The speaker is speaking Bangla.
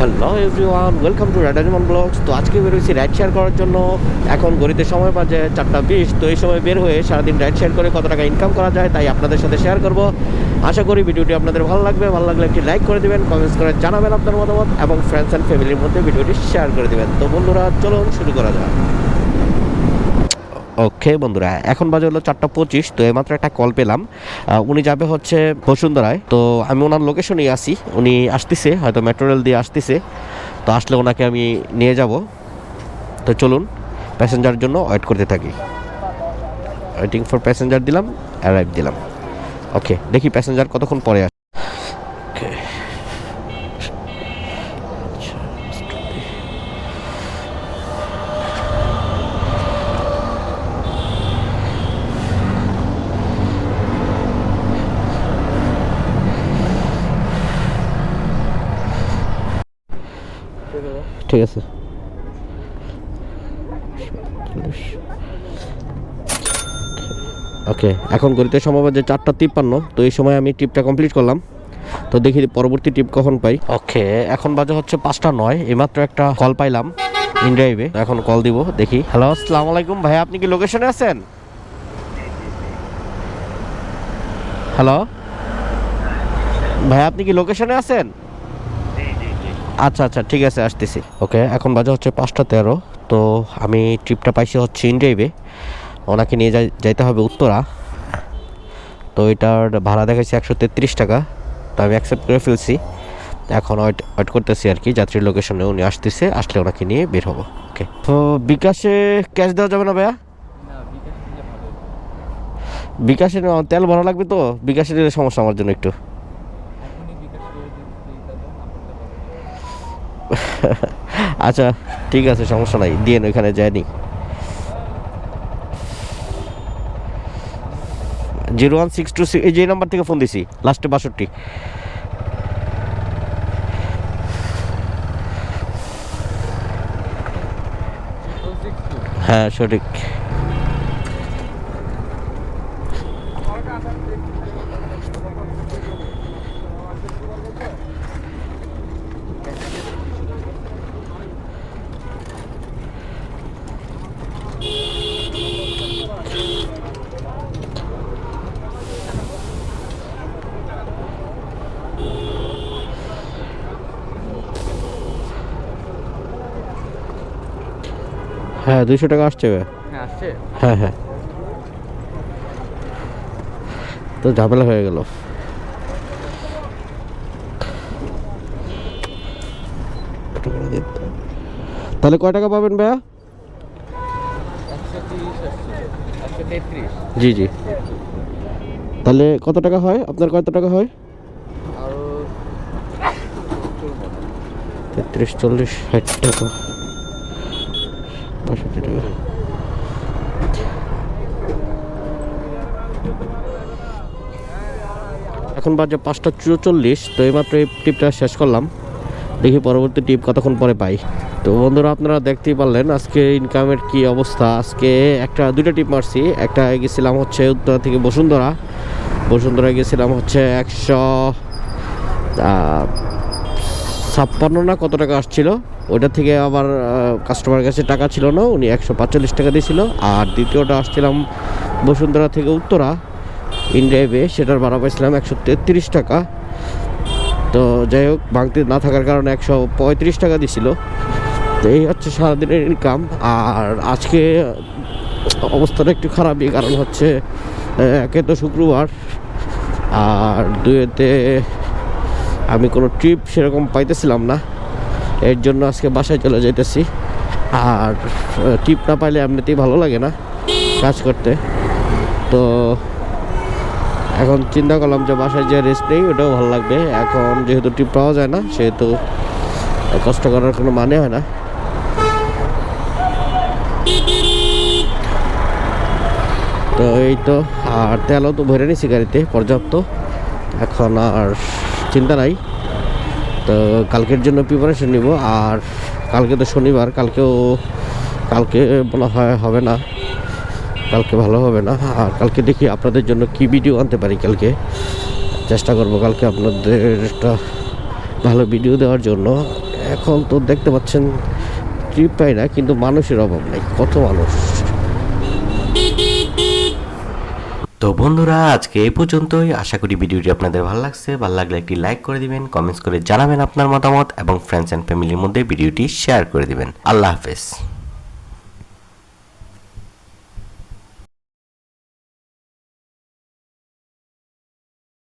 হ্যালো এভরিওয়ান, ওয়েলকাম টু রাডারিমন ব্লগস তো আজকে বেরোয়েছি রাইড শেয়ার করার জন্য। এখন গড়িতে সময় বাজে চারটা বিশ, তো এই সময় বের হয়ে সারাদিন রাইড শেয়ার করে কত টাকা ইনকাম করা যায় তাই আপনাদের সাথে শেয়ার করব। আশা করি ভিডিওটি আপনাদের ভালো লাগবে। ভালো লাগলে একটি লাইক করে দেবেন কমেন্টস করে জানাবেন আপনার মতামত এবং ফ্রেন্ডস অ্যান্ড ফ্যামিলির মধ্যে ভিডিওটি শেয়ার করে দেবেন। তো বন্ধুরা, চলুন শুরু করা যাক। ওকে, বন্ধুরা, এখন বাজে হলো চারটা পঁচিশ, তো এইমাত্র একটা কল পেলাম। উনি যাবে হচ্ছে বসুন্ধরায় তো আমি ওনার লোকেশনেই আসি উনি আসতেছে, হয়তো মেট্রো রেল দিয়ে আসতেছে, তো আসলে ওনাকে আমি নিয়ে যাব। তো চলুন প্যাসেঞ্জার জন্য ওয়েট করতে থাকি। ওয়েটিং ফর প্যাসেঞ্জার দিলাম অ্যারাইভ দিলাম। ওকে দেখি প্যাসেঞ্জার কতক্ষণ পরে আসে ঠিক আছে। ওকে, এখন গড়িতে সময় বাজে চারটা তিপ্পান্ন, তো এই সময় আমি ট্রিপটা কমপ্লিট করলাম। তো দেখি পরবর্তী ট্রিপ কখন পাই। ওকে, এখন বাজে হচ্ছে পাঁচটা নয়, এইমাত্র একটা কল পাইলাম ইনড্রাইভে এখন কল দিব, দেখি। হ্যালো আসসালামু আলাইকুম ভাই, আপনি কি লোকেশনে আছেন? হ্যালো ভাই, আপনি কি লোকেশনে আছেন? আচ্ছা আচ্ছা ঠিক আছে, আসতেছি। ওকে, এখন বাজে হচ্ছে পাঁচটা তেরো, তো আমি ট্রিপটা পাইছি হচ্ছে ইনড্রাইভে ওনাকে নিয়ে যাই, যাইতে হবে উত্তরা। তো এটার ভাড়া দেখাইছি একশো তেত্রিশ টাকা, তো আমি অ্যাকসেপ্ট করে ফেলছি। এখন ওয়েট ওয়েট করতেছি আর কি, যাত্রীর লোকেশনে উনি আসতেছে, আসলে ওনাকে নিয়ে বের হব। ওকে। তো বিকাশে ক্যাশ দেওয়া যাবে না ভাইয়া? বিকাশে তেল ভরা লাগবে তো? বিকাশে দিলে সমস্যা আমার জন্য একটু। আচ্ছা ঠিক আছে, সমস্যা নাই। দিয়ে ওইখানে যায়নি zero one six two six এই যে নাম্বার থেকে ফোন দিছি লাস্টে বাষট্টি। হ্যাঁ সঠিক। হ্যাঁ দুইশো টাকা। হ্যাঁ আসছে? হ্যাঁ হ্যাঁ। তো ঝামেলা হয়ে গেল। তাহলে কয় টাকা পাবেন ভাইয়া একশো তিরিশ আসছে একশো তেত্রিশ জি জি। তাহলে কত টাকা হয়? আপনার কত টাকা হয়? তেত্রিশ, চল্লিশ, ষাট টাকা। পঁয়ষট্টি টাকা। এখন বাজে পাঁচটা চুচল্লিশ, তো এইমাত্র এই টিপটা শেষ করলাম। দেখি পরবর্তী টিপ কতক্ষণ পরে পাই। তো বন্ধুরা, আপনারা দেখতেই পারলেন আজকে ইনকামের কি অবস্থা। আজকে একটা, দুইটা টিপ মারছি। একটা গেছিলাম হচ্ছে উত্তরা থেকে বসুন্ধরা। বসুন্ধরা গেছিলাম হচ্ছে একশো ছাপ্পান্ন না কত টাকা আসছিল। ওইটা থেকে আবার কাস্টমার কাছে টাকা ছিল না, উনি একশো পাঁচচল্লিশ টাকা দিয়েছিল আর দ্বিতীয়টা আসছিলাম বসুন্ধরা থেকে উত্তরা। ইন্ডিয়াবে সেটার ভাড়া পাইছিলাম একশো তেত্রিশ টাকা। তো যাই হোক, ভাঙতে না থাকার কারণে একশো পঁয়ত্রিশ টাকা দিছিল। তো এই হচ্ছে সারাদিনের ইনকাম আর আজকে অবস্থাটা একটু খারাপই, কারণ হচ্ছে একে তো শুক্রবার। আর দুয়েতে আমি কোনো ট্রিপ সেরকম পাইতেছিলাম না। এর জন্য আজকে বাসায় চলে যেতেছি আর ট্রিপ না পাইলে এমনিতেই ভালো লাগে না কাজ করতে। তো এখন চিন্তা করলাম যে বাসায় যে রেস্ট নেই, ওটাও ভালো লাগবে। এখন যেহেতু ট্রিপ পাওয়া যায় না, সেহেতু কষ্ট করার কোনো মানে হয় না। তো এই তো, আর তেলও তো ভরে নিছি গাড়িতে, পর্যাপ্ত। এখন আর চিন্তা নাই। তো কালকের জন্য প্রিপারেশন নিব, আর কালকে তো শনিবার, কালকেও, কালকে মনে হয় হবে না। কালকে ভালো হবে না। আর কালকে দেখি আপনাদের জন্য কি ভিডিও আনতে পারি কালকে। চেষ্টা করব কালকে আপনাদের একটা ভালো ভিডিও দেওয়ার জন্য। এখন তো দেখতে পাচ্ছেন ট্রিপ পাই না, কিন্তু মানুষের অভাব নেই, কত মানুষ। তো বন্ধুরা, আজকে এই পর্যন্তই। আশা করি ভিডিওটি আপনাদের ভালো লাগছে। ভালো লাগলে একটি লাইক করে দিবেন কমেন্টস করে জানাবেন আপনার মতামত এবং ফ্রেন্ডস অ্যান্ড ফ্যামিলির মধ্যে ভিডিওটি শেয়ার করে দিবেন। আল্লাহ হাফেজ।